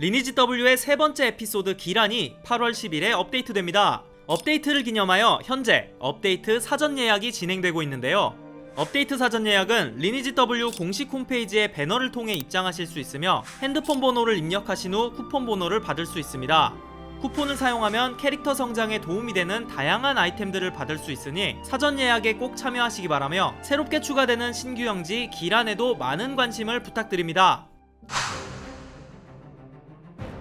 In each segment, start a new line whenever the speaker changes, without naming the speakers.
리니지 W의 세 번째 에피소드 기란이 8월 10일에 업데이트됩니다. 업데이트를 기념하여 현재 업데이트 사전 예약이 진행되고 있는데요. 업데이트 사전 예약은 리니지 W 공식 홈페이지에 배너를 통해 입장하실 수 있으며 핸드폰 번호를 입력하신 후 쿠폰 번호를 받을 수 있습니다. 쿠폰을 사용하면 캐릭터 성장에 도움이 되는 다양한 아이템들을 받을 수 있으니 사전 예약에 꼭 참여하시기 바라며 새롭게 추가되는 신규 영지 기란에도 많은 관심을 부탁드립니다.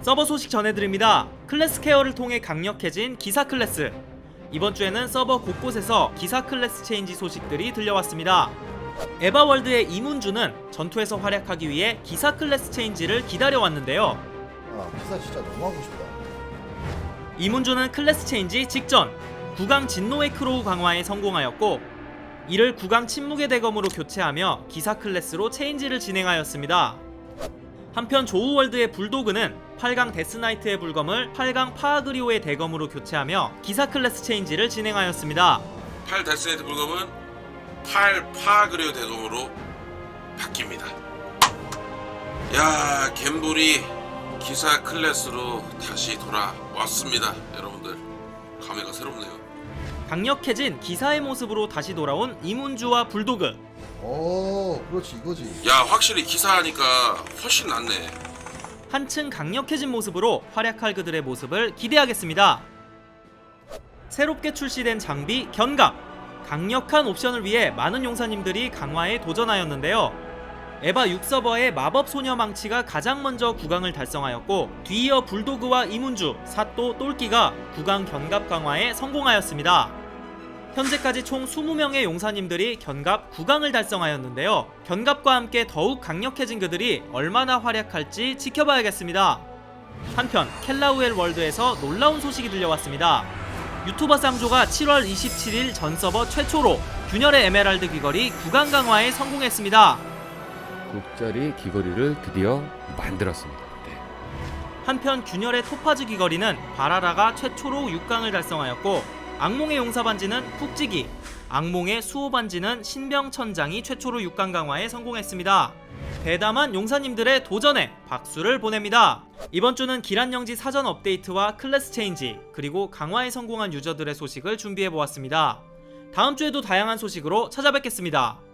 서버 소식 전해드립니다. 클래스 케어를 통해 강력해진 기사 클래스. 이번 주에는 서버 곳곳에서 기사 클래스 체인지 소식들이 들려왔습니다. 에바월드의 이문주는 전투에서 활약하기 위해 기사 클래스 체인지를 기다려왔는데요.
아 기사 진짜 너무 하고 싶다.
이문주는 클래스 체인지 직전 구강 진노의 크로우 강화에 성공하였고 이를 구강 침묵의 대검으로 교체하며 기사 클래스로 체인지를 진행하였습니다. 한편 조우월드의 불도그는 8강 데스나이트의 불검을 8강 파아그리오의 대검으로 교체하며 기사 클래스 체인지를 진행하였습니다.
8 데스네이트 불검은 8 파그레오 대검으로 바뀝니다. 야, 갬블이 기사 클래스로 다시 돌아왔습니다. 여러분들 감회가 새롭네요.
강력해진 기사의 모습으로 다시 돌아온 이문주와 불도그
오 그렇지 이거지.
야, 확실히 기사하니까 훨씬 낫네.
한층 강력해진 모습으로 활약할 그들의 모습을 기대하겠습니다. 새롭게 출시된 장비 견갑 강력한 옵션을 위해 많은 용사님들이 강화에 도전하였는데요. 에바 6서버의 마법 소녀 망치가 가장 먼저 구강을 달성하였고 뒤이어 불도그와 이문주, 사또, 똘끼가 구강 견갑 강화에 성공하였습니다. 현재까지 총 20명의 용사님들이 견갑 9강을 달성하였는데요. 견갑과 함께 더욱 강력해진 그들이 얼마나 활약할지 지켜봐야겠습니다. 한편 켈라우엘 월드에서 놀라운 소식이 들려왔습니다. 유튜버 쌍조가 7월 27일 전 서버 최초로 균열의 에메랄드 귀걸이 9강 강화에 성공했습니다.
국자리 귀걸이를 드디어 만들었습니다. 네.
한편 균열의 토파즈 귀걸이는 바라라가 최초로 6강을 달성하였고 악몽의 용사 반지는 푹지기, 악몽의 수호 반지는 신병천장이 최초로 6강 강화에 성공했습니다. 대담한 용사님들의 도전에 박수를 보냅니다. 이번 주는 기란영지 사전 업데이트와 클래스 체인지 그리고 강화에 성공한 유저들의 소식을 준비해 보았습니다. 다음 주에도 다양한 소식으로 찾아뵙겠습니다.